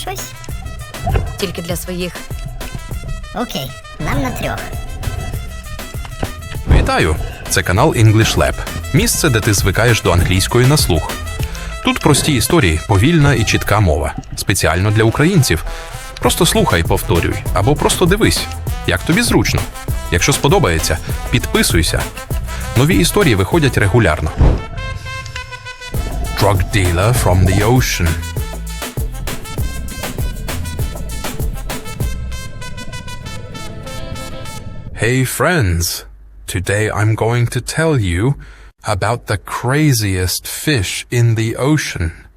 щось? Тільки для своїх. Окей, нам на трьох. Вітаю! Це канал English Lab. Місце, де ти звикаєш до англійської на слух. Тут прості історії, повільна і чітка мова. Спеціально для українців. Просто слухай, повторюй, або просто дивись, як тобі зручно. Якщо сподобається, підписуйся. Нові історії виходять регулярно. Drug dealer from the ocean. Hey friends, today I'm going to tell you about the craziest fish in the ocean.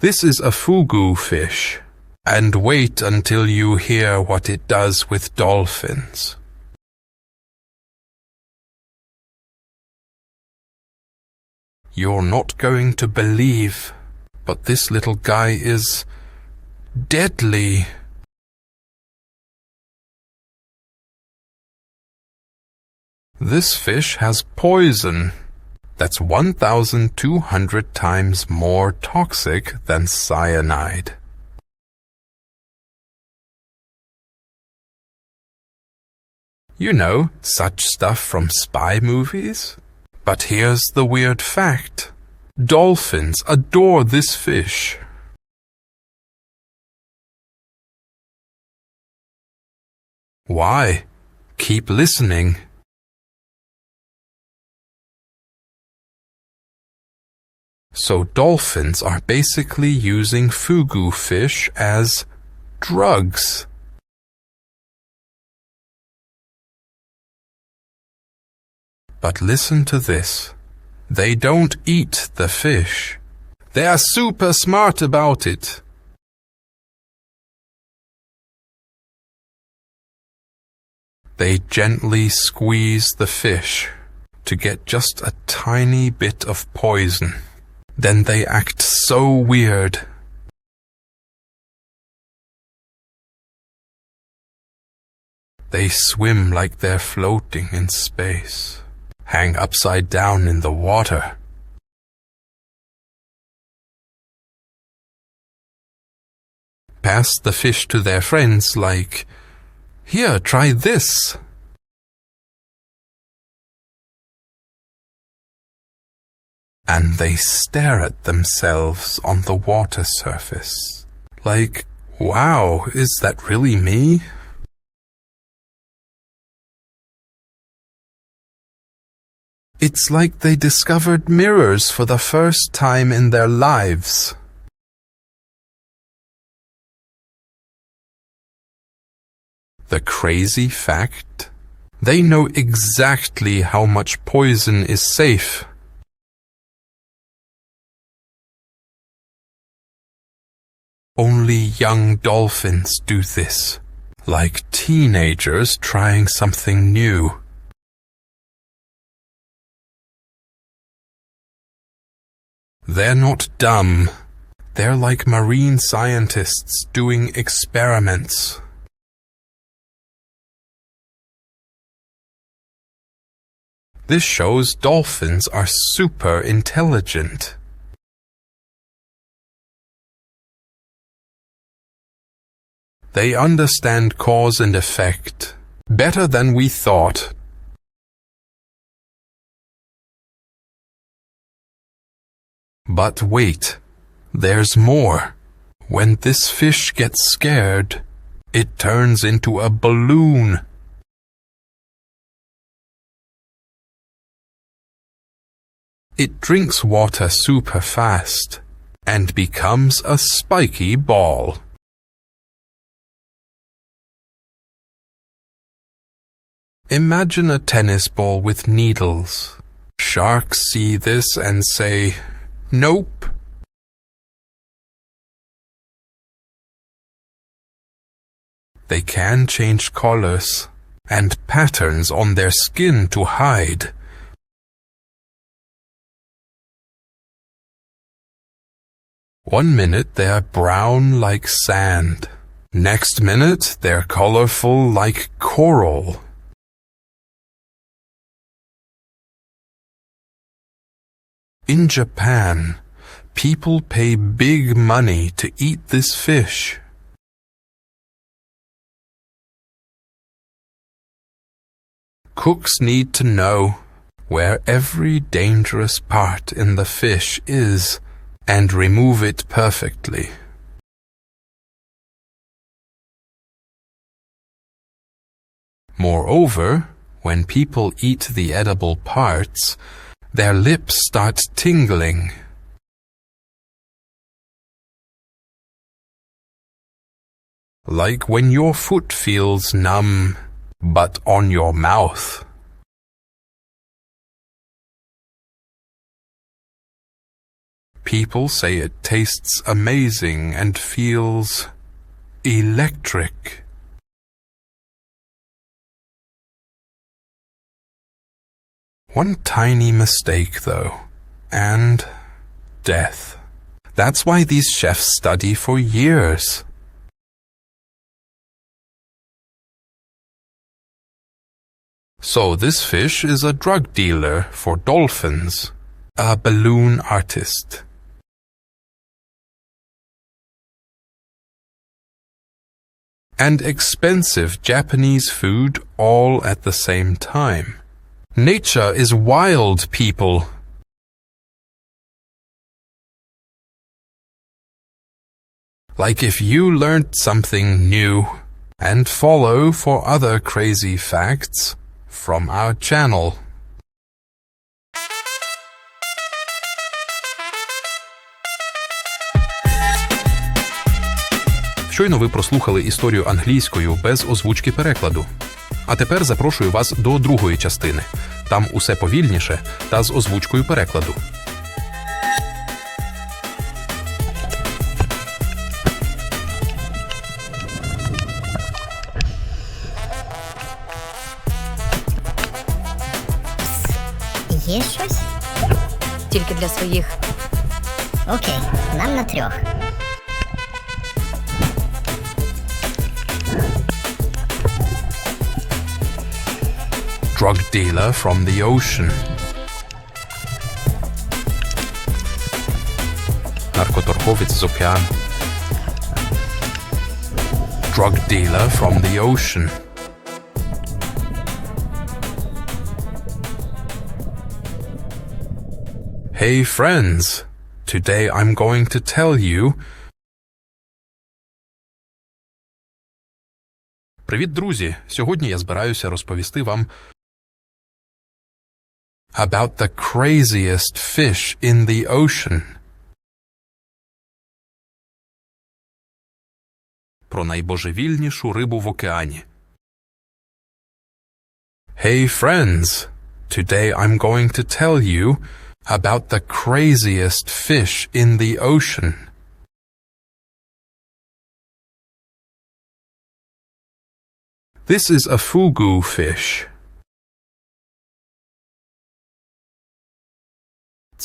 This is a fugu fish, and wait until you hear what it does with dolphins. You're not going to believe, but this little guy is deadly. This fish has poison that's 1,200 times more toxic than cyanide. You know, such stuff from spy movies? But here's the weird fact. Dolphins adore this fish. Why? Keep listening. So dolphins are basically using fugu fish as drugs. But listen to this. They don't eat the fish. They are super smart about it. They gently squeeze the fish to get just a tiny bit of poison. Then they act so weird. They swim like they're floating in space, hang upside down in the water. Pass the fish to their friends like, here, try this. And they stare at themselves on the water surface. Like, wow, is that really me? It's like they discovered mirrors for the first time in their lives. The crazy fact? They know exactly how much poison is safe. Only young dolphins do this, like teenagers trying something new. They're not dumb. They're like marine scientists doing experiments. This shows dolphins are super intelligent. They understand cause and effect better than we thought. But wait, there's more. When this fish gets scared, it turns into a balloon. It drinks water super fast and becomes a spiky ball. Imagine a tennis ball with needles. Sharks see this and say, Nope. They can change colors and patterns on their skin to hide. One minute they're brown like sand. Next minute they're colorful like coral. In Japan, people pay big money to eat this fish. Cooks need to know where every dangerous part in the fish is and remove it perfectly. Moreover, when people eat the edible parts, their lips start tingling. Like when your foot feels numb, but on your mouth. People say it tastes amazing and feels electric. One tiny mistake, though, and death. That's why these chefs study for years. So this fish is a drug dealer for dolphins, a balloon artist. And expensive Japanese food all at the same time. Nature is wild, people. Like if you learned something new and follow for other crazy facts from our channel. Щойно ви прослухали історію англійською без озвучки перекладу. А тепер запрошую вас до другої частини. Там усе повільніше та з озвучкою перекладу. Є щось? Тільки для своїх. Окей, нам на трьох. Drug dealer from the ocean. Наркоторговець з океану. Drug dealer from the ocean. Hey friends, today I'm going to tell you Привіт, друзі! Сьогодні я збираюся розповісти вам about the craziest fish in the ocean. Про найбожевільнішу рибу в океані. Hey friends, today I'm going to tell you about the craziest fish in the ocean. This is a fugu fish.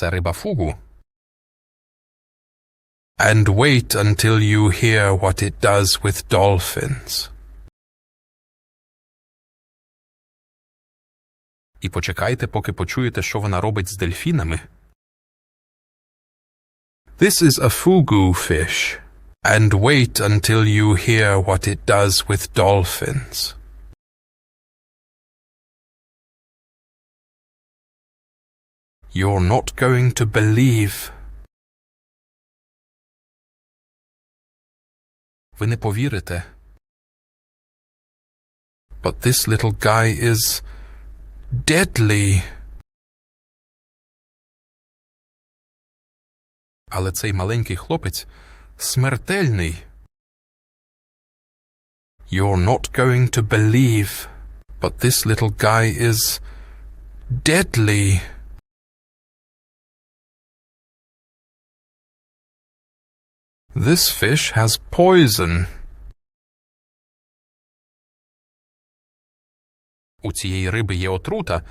Це риба фугу. And wait until you hear what it does with dolphins. І почекайте, поки почуєте, що вона робить з дельфінами. This is a fugu fish. And wait until you hear what it does with dolphins. You're not going to believe. Ви не повірите. But this little guy is deadly. Але цей маленький хлопець смертельний. You're not going to believe, but this little guy is deadly. This fish has poison. У цієї риби є отрута.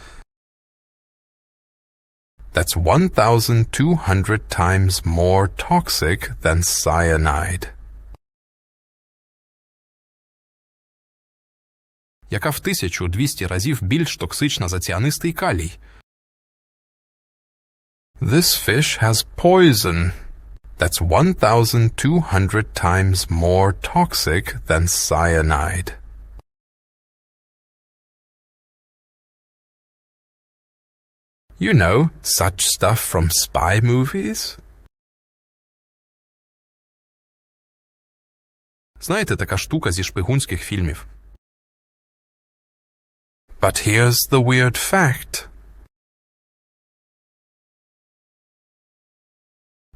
That's 1,200 times more toxic than cyanide. Яка в 1200 разів більш токсична за ціанистий калій. This fish has poison. That's 1,200 times more toxic than cyanide. You know, such stuff from spy movies? Знаєте, така штука зі шпигунських фільмів. But here's the weird fact.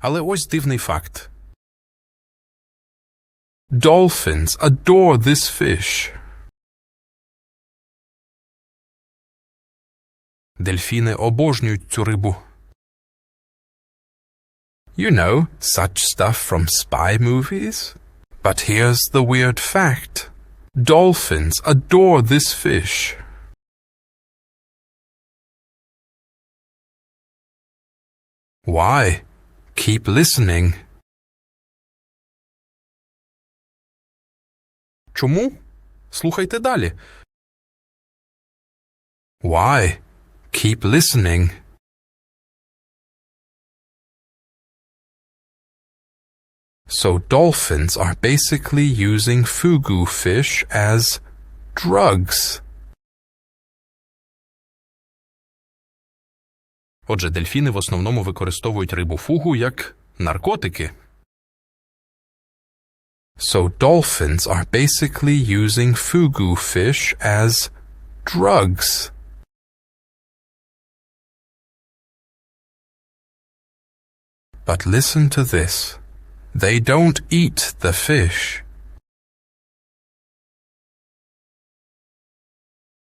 Але ось дивний факт. Dolphins adore this fish. Дельфіни обожнюють цю рибу. You know, such stuff from spy movies? But here's the weird fact. Dolphins adore this fish. Why? Keep listening. Чому? Слухайте далі. Why? Keep listening. So dolphins are basically using fugu fish as drugs. Отже, дельфіни в основному використовують рибу фугу як наркотики. So dolphins are basically using fugu fish as drugs. But listen to this. They don't eat the fish.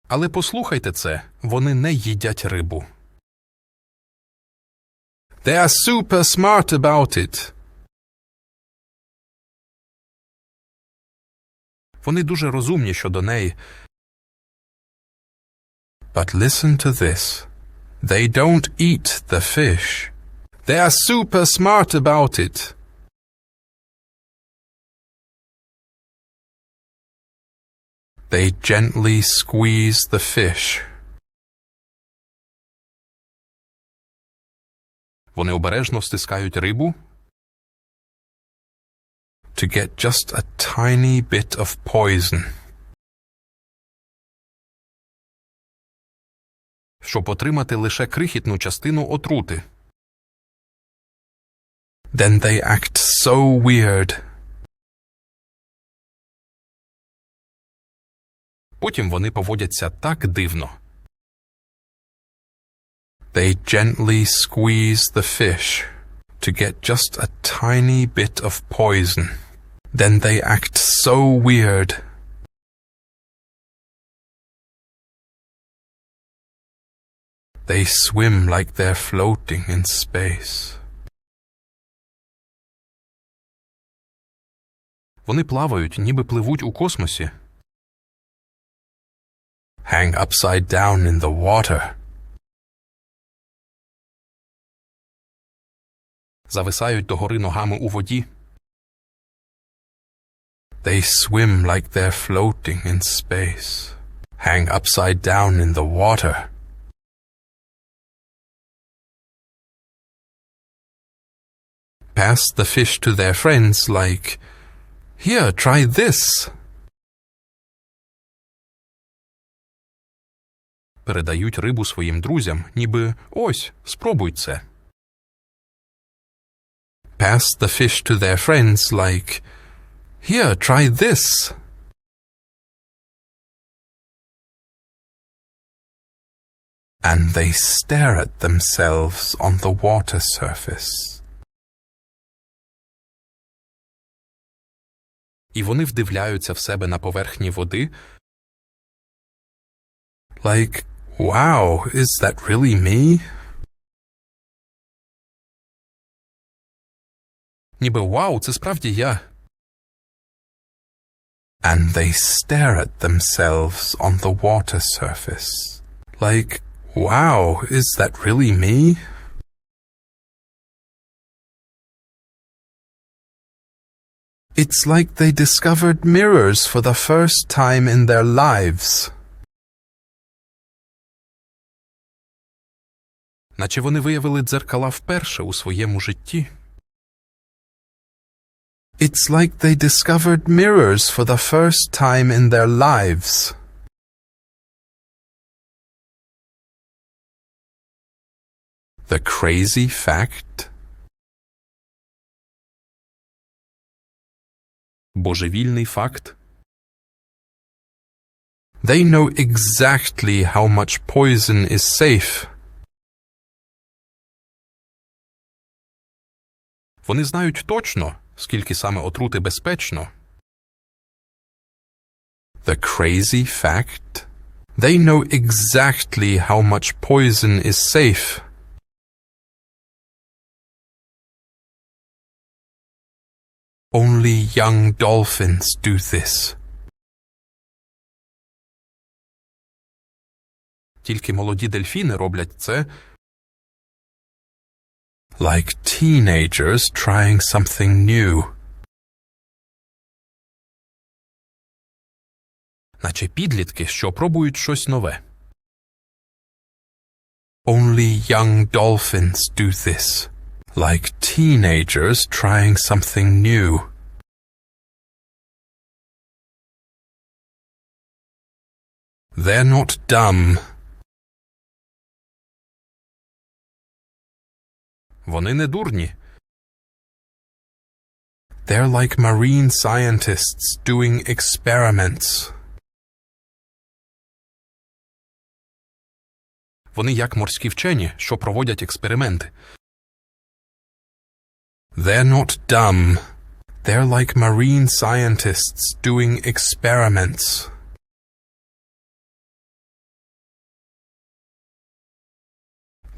Але послухайте це, вони не їдять рибу. They are super smart about it. Вони дуже розумні щодо неї. But listen to this. They don't eat the fish. They are super smart about it. They gently squeeze the fish. Вони обережно стискають рибу to get just a tiny bit of poison. Щоб отримати лише крихітну частину отрути. Then they act so weird. Потім вони поводяться так дивно. They gently squeeze the fish to get just a tiny bit of poison. Then they act so weird. They swim like they're floating in space. Вони плавають, ніби пливуть у космосі. Hang upside down in the water. Зависають догори ногами у воді. They swim like they're floating in space. Hang upside down in the water. Pass the fish to their friends like, Here, try this. Передають рибу своїм друзям, ніби ось, спробуй це. Pass the fish to their friends like, Here, try this. And they stare at themselves on the water surface. І вони вдивляються в себе на поверхні води. Like, wow, is that really me? Ніби вау, це справді я. And they stare at themselves on the water surface. Like, wow, is that really me? It's like they discovered mirrors for the first time in their lives. наче вони виявили дзеркала вперше у своєму житті. It's like they discovered mirrors for the first time in their lives. The crazy fact Божевільний факт They know exactly how much poison is safe. Вони знають точно, скільки саме отрути безпечно. The crazy fact They know exactly how much poison is safe. Only young dolphins do this. Тільки молоді дельфіни роблять це. Like teenagers trying something new. Наче підлітки, що пробують щось нове. Only young dolphins do this. Like teenagers trying something new. They're not dumb. Вони не дурні. They're like marine scientists doing experiments. Вони як морські вчені, що проводять експерименти. They're not dumb. They're like marine scientists doing experiments.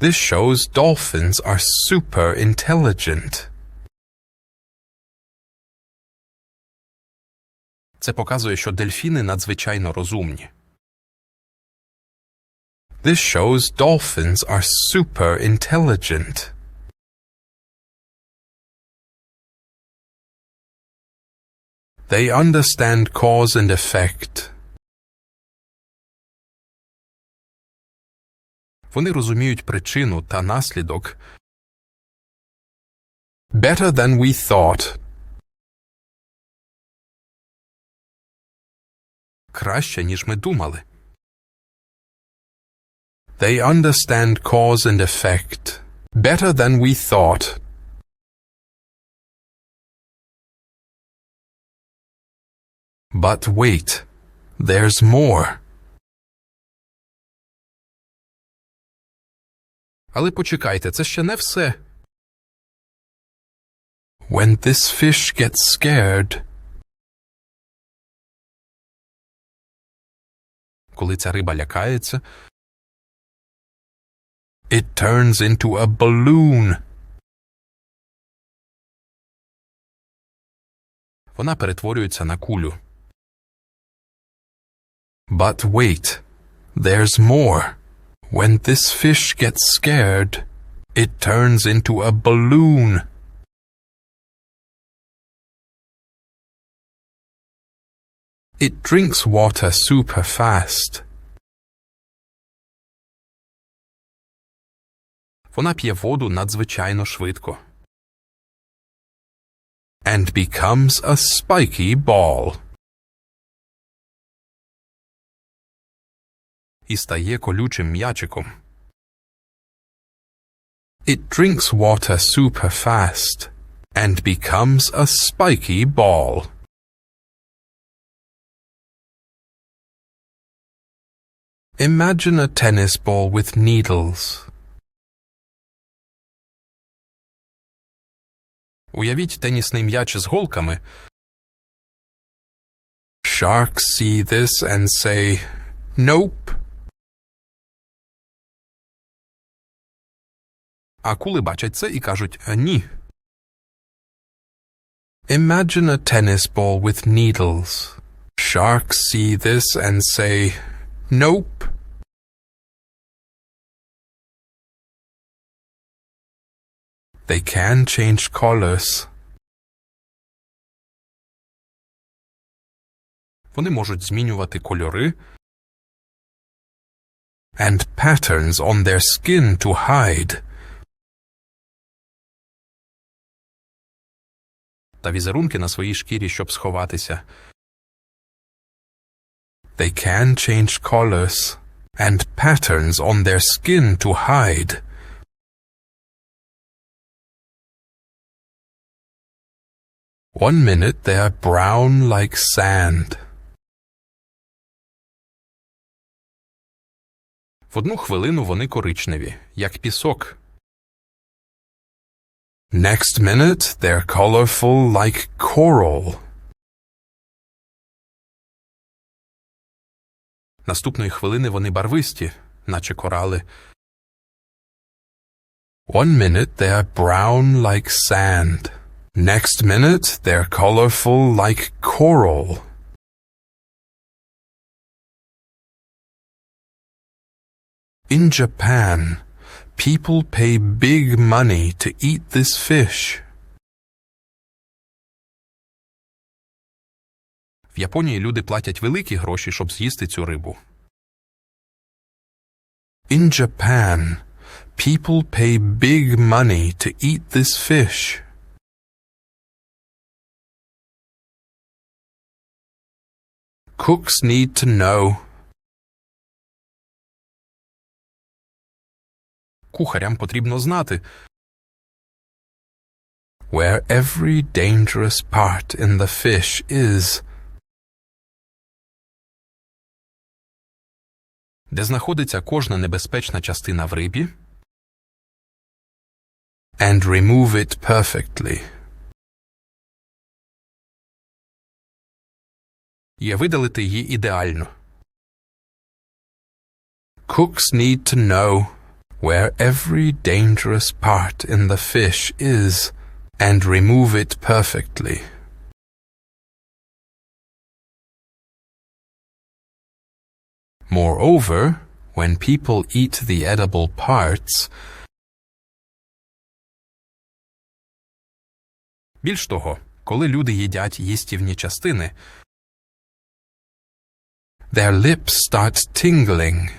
This shows dolphins are super intelligent. Це показує, що дельфіни надзвичайно розумні. This shows dolphins are super intelligent. They understand cause and effect. Вони розуміють причину та наслідок better than we thought. Краще, ніж ми думали. They understand cause and effect better than we thought. But wait, there's more. Але почекайте, це ще не все. When this fish gets scared, коли ця риба лякається, it turns into a balloon. Вона перетворюється на кулю. But wait, there's more. When this fish gets scared, it turns into a balloon. It drinks water super fast. Вона п'є воду надзвичайно швидко. And becomes a spiky ball. І стає колючим м'ячиком. It drinks water super fast and becomes a spiky ball. Imagine a tennis ball with needles. Уявіть тенісний м'яч з голками. Sharks see this and say, Nope. Акули бачать це і кажуть ні. Imagine a tennis ball with needles. Sharks see this and say, Nope. They can change colors. Вони можуть змінювати кольори. and patterns on their skin to hide. Та візерунки на своїй шкірі, щоб сховатися. They can change colors and patterns on their skin to hide. One minute they are brown like sand. В одну хвилину вони коричневі, як пісок. Next minute they're colorful like coral. Наступної хвилини вони барвисті, наче корали. One minute they are brown like sand. Next minute they're colorful like coral. In Japan, people pay big money to eat this fish. В Японії люди платять великі гроші, щоб з'їсти цю рибу. In Japan, people pay big money to eat this fish. Cooks need to know. Кухарям потрібно знати. Where every dangerous part in the fish is. Де знаходиться кожна небезпечна частина в рибі. And remove it perfectly. Є видалити її ідеально. Cooks need to know where every dangerous part in the fish is and remove it perfectly. Moreover, when people eat the edible parts, Більш того, коли люди їдять їстівні частини, their lips start tingling.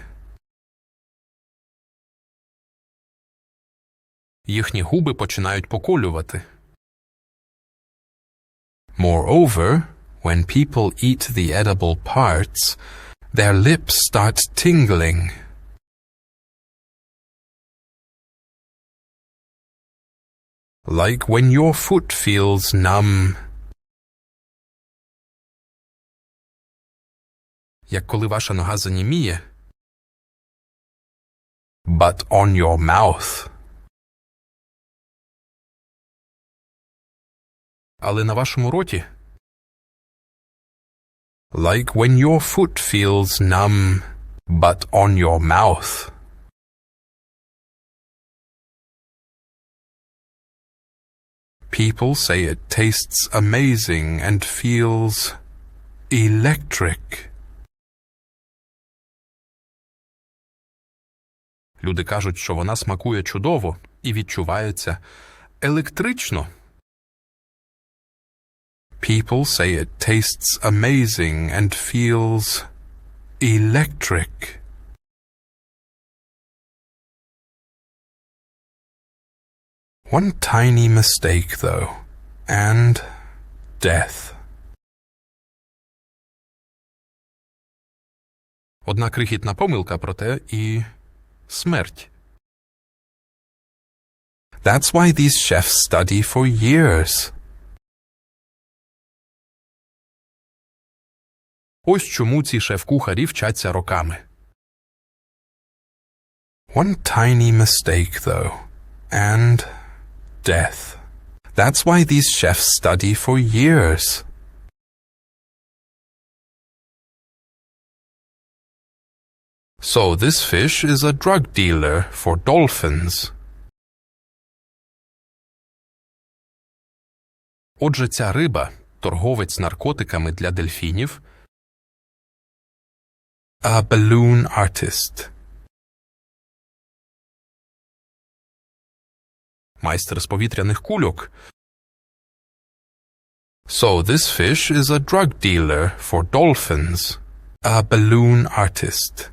Їхні губи починають поколювати. Moreover, when people eat the edible parts, their lips start tingling. Like when your foot feels numb. Як коли ваша нога заніміє. But on your mouth. Але на вашому роті. Like when your foot feels numb, but on your mouth. People say it tastes amazing and feels electric. Люди кажуть, що вона смакує чудово і відчувається електрично. People say it tastes amazing and feels electric. One tiny mistake, though, and death. Одна крихітна помилка, проте і смерть. That's why these chefs study for years. Ось чому ці шеф-кухарі вчаться роками. One tiny mistake, though, and death. That's why these chefs study for years. So this fish is a drug dealer for dolphins. Отже, ця риба торговець наркотиками для дельфінів. a balloon artist. Майстер з повітряних кульок. So this fish is a drug dealer for dolphins, a balloon artist.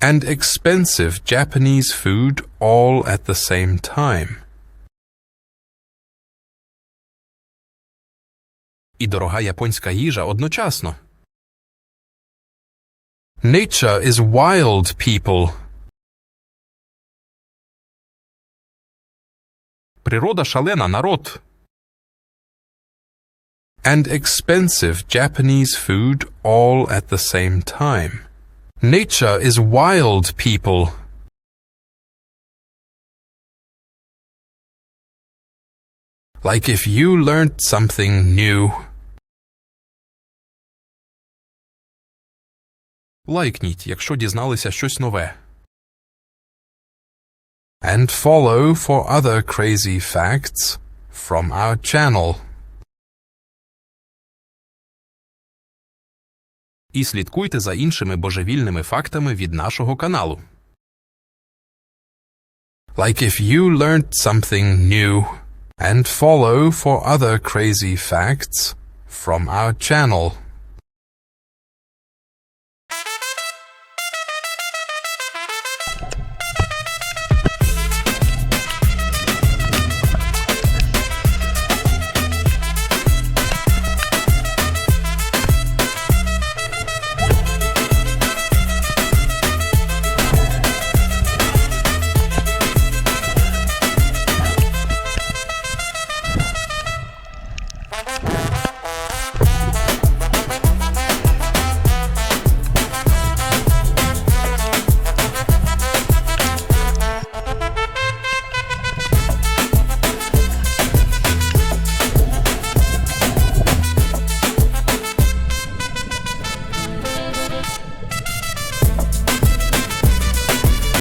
And expensive Japanese food all at the same time. І дорога японська їжа одночасно. Nature is wild, people. Природа шалена, народ. And expensive Japanese food all at the same time. Nature is wild, people. Like if you learned something new. Лайкніть, якщо дізналися щось нове. And follow for other crazy facts from our channel. І слідкуйте за іншими божевільними фактами від нашого каналу. Like if you learned something new. And follow for other crazy facts from our channel.